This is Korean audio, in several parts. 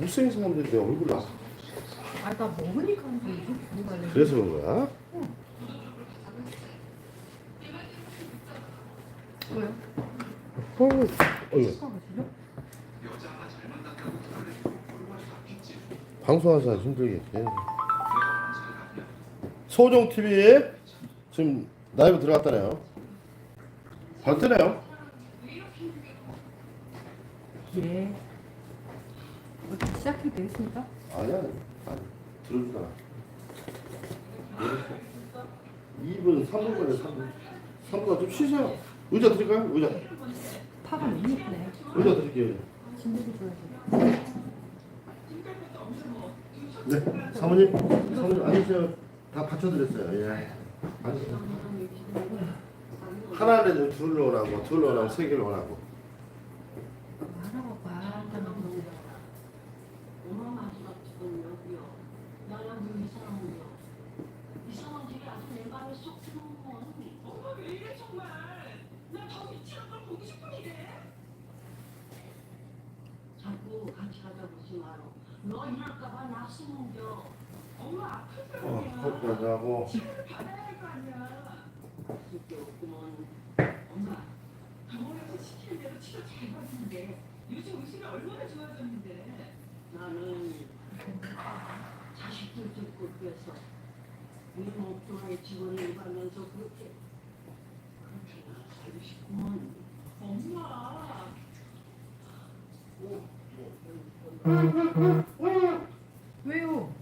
못생긴 사람들이 내 얼굴을 아- 아 나 먹으니까 이게. 그래서 그런 거야? 뭐요? 어. 사가지고? 방송하는 사람 힘들겠지. 소종 TV에 지금 라이브 들어갔다네요. 잘 뜨네요. 예. 어떻게 시작이 되겠습니까? 아니야, 아니, 들어주잖아. 2분, 3분 걸려, 3분. 3분간 좀 쉬세요. 의자 드릴까요? 의자. 파가 너무 예쁘네. 의자 드릴게요. 네, 사모님, 사모님 앉으세요. 다 받쳐드렸어요. 예. 앉으세요. 하나를 둘로 원하고, 세 개를. 말하고 봐. 자꾸 같이 하자 보지 마라. 너 이럴까봐 낙심은겨. 엄마 아플 어, 거야. 커피 하고. 받아야 할 거 아니야. 목동에 직원을 가면서 그렇게 그렇게 나 살고 싶구먼. 엄마. 왜요?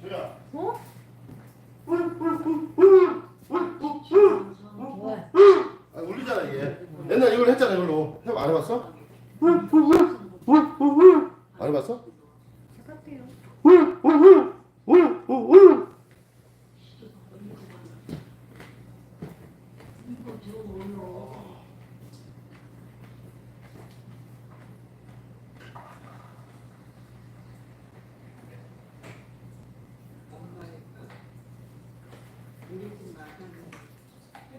저야. 어? 어? 뭐야? 아, 울리잖아 이게. 옛날 이걸 했잖아 이걸로. 해 안 해봤어? 안 해봤어? 똑같아요. 이거 줘요. 우리 집 마당은 햇볕이 잘 들어. 엄마는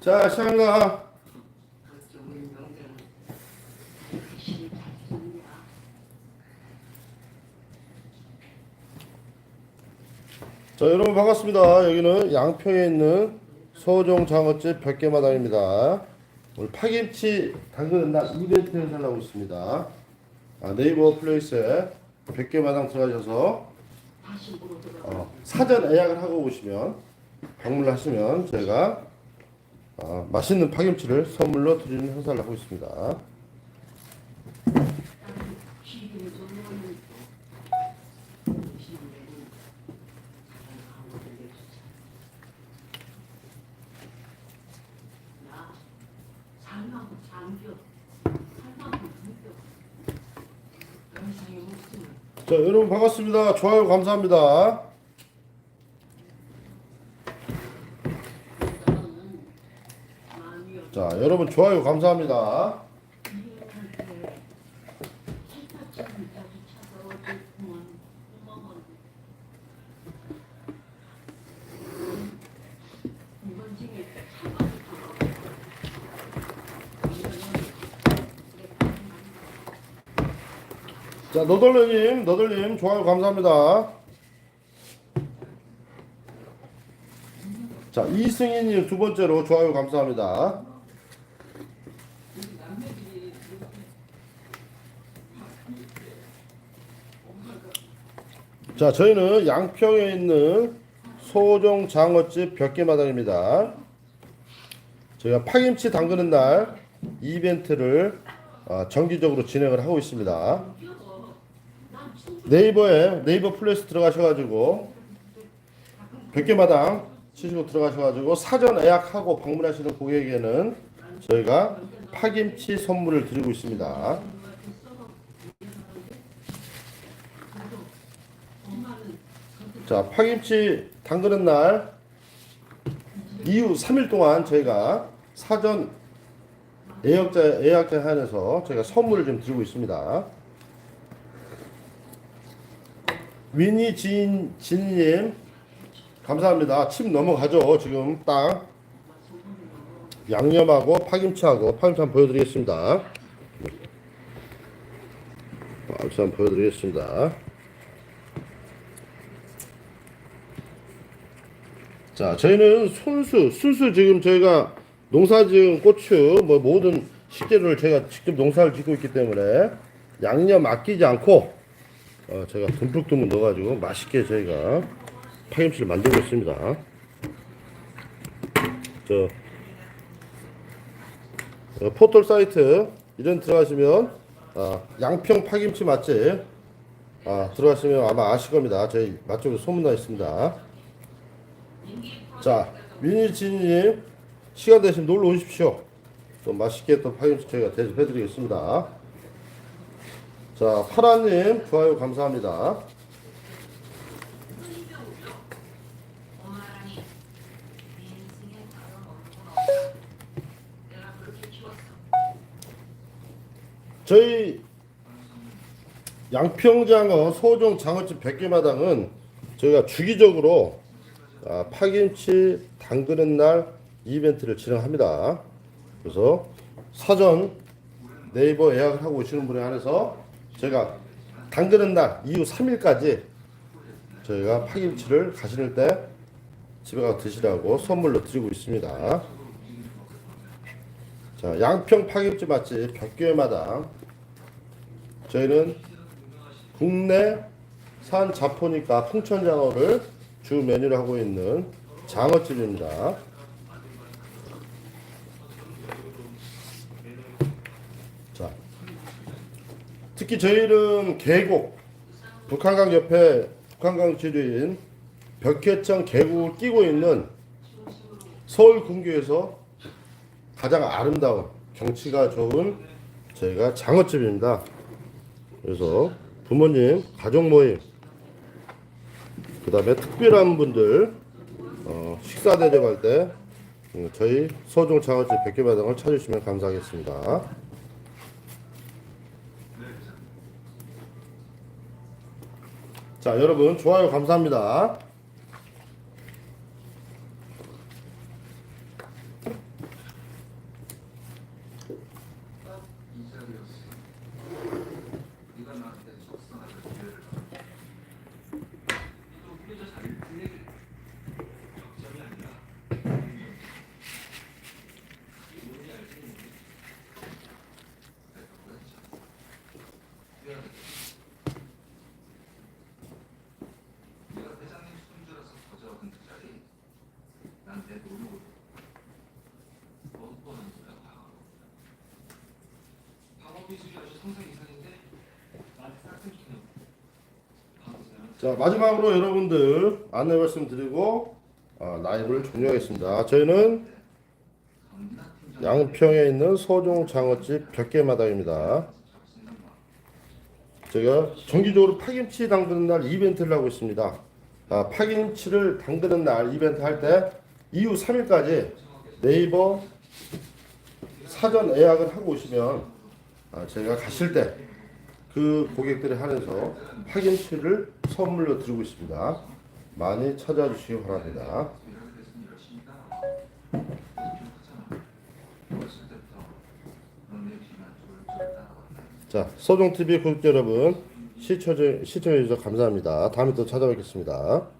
자, 씁니다. 자, 여러분 반갑습니다. 여기는 양평에 있는 서종 장어집 벽계마당입니다. 오늘 파김치 당근 날 이벤트 행사를 하고 있습니다. 아, 네이버 플레이스에 벽계마당 들어가셔서. 어, 사전 예약을 하고 오시면 방문을 하시면 저희가 아, 맛있는 파김치를 선물로 드리는 행사를 하고 있습니다. 자, 여러분 반갑습니다. 좋아요 감사합니다. 나는 마음이 자, 여러분 좋아요 감사합니다. 자, 너덜님, 너덜님 좋아요 감사합니다. 자, 이승희님 두 번째로 좋아요 감사합니다. 자, 저희는 양평에 있는 소종 장어집 벽계마당입니다. 저희가 파김치 담그는 날 이벤트를 아, 정기적으로 진행을 하고 있습니다. 네이버에 네이버 플레이스 들어가셔가지고 백개마당 치시고 들어가셔가지고 사전 예약하고 방문하시는 고객에게는 저희가 파김치 선물을 드리고 있습니다. 자, 파김치 담그는 날 이후 3일 동안 저희가 사전 예약자 예약자 한해서 저희가 선물을 좀 드리고 있습니다. 위니 진 진님 감사합니다. 침 넘어가죠. 지금 딱 양념하고 파김치하고 파김치 한번 보여드리겠습니다. 파김치 한번 보여드리겠습니다. 자, 저희는 순수, 순수 지금 저희가 농사 지은 고추, 뭐 모든 식재료를 저희가 직접 농사를 짓고 있기 때문에 양념 아끼지 않고 어, 저희가 듬뿍듬뿍 넣어가지고 맛있게 저희가 파김치를 만들고 있습니다. 저 어, 포털 사이트 이런 들어가시면 아, 양평 파김치 맛집 아, 들어가시면 아마 아실 겁니다. 저희 맛집으로 소문나 있습니다. 자, 미니지님 시간 되시면 놀러 오십시오. 또 맛있게 또 파김치 저희가 대접해드리겠습니다. 자, 파라님 좋아요 감사합니다. 저희 양평장어 소종 장어집 100개 마당은 저희가 주기적으로 아, 파김치 담그는 날 이벤트를 진행합니다. 그래서 사전 네이버 예약을 하고 오시는 분에 한해서 저희가 담그는 날 이후 3일까지 저희가 파김치를 가시는 때 집에 가서 드시라고 선물로 드리고 있습니다. 자, 양평 파김치 맛집 마당. 저희는 국내 산 자포니까 풍천장어를 주 메뉴로 하고 있는 장어집입니다. 자, 특히 저희는 계곡 북한강 옆에 북한강 지류인 벽해천 계곡을 끼고 있는 서울 군교에서 가장 아름다운 경치가 좋은 저희가 장어집입니다. 그래서 부모님 가족 모임 그 다음에 특별한 분들 어, 식사 대접할 때 음, 저희 소종 장어집 백개마당을 찾으시면 감사하겠습니다. 자 여러분 좋아요 감사합니다. 내가 회장님 손주라서 거저하던 그 자리 난내 노릇 뻔뻔한 거야 과거 방어 기술이 아주 상상 이상인데 나한테 싹쓸 키는 자 마지막으로 여러분들 안내 말씀드리고 아, 라이브를 종료하겠습니다. 저희는 양평에 있는 소종 장어집 벽계마당입니다. 제가 정기적으로 파김치 담그는 날 이벤트를 하고 있습니다. 아, 파김치를 담그는 날 이벤트 할 때 이후 3일까지 네이버 사전 예약을 하고 오시면 아, 제가 가실 때그 고객들에 한해서 파김치를 선물로 드리고 있습니다. 많이 찾아주시기 바랍니다. 자, 소종TV 구독자 여러분, 시청해, 시청해주셔서 감사합니다. 다음에 또 찾아뵙겠습니다.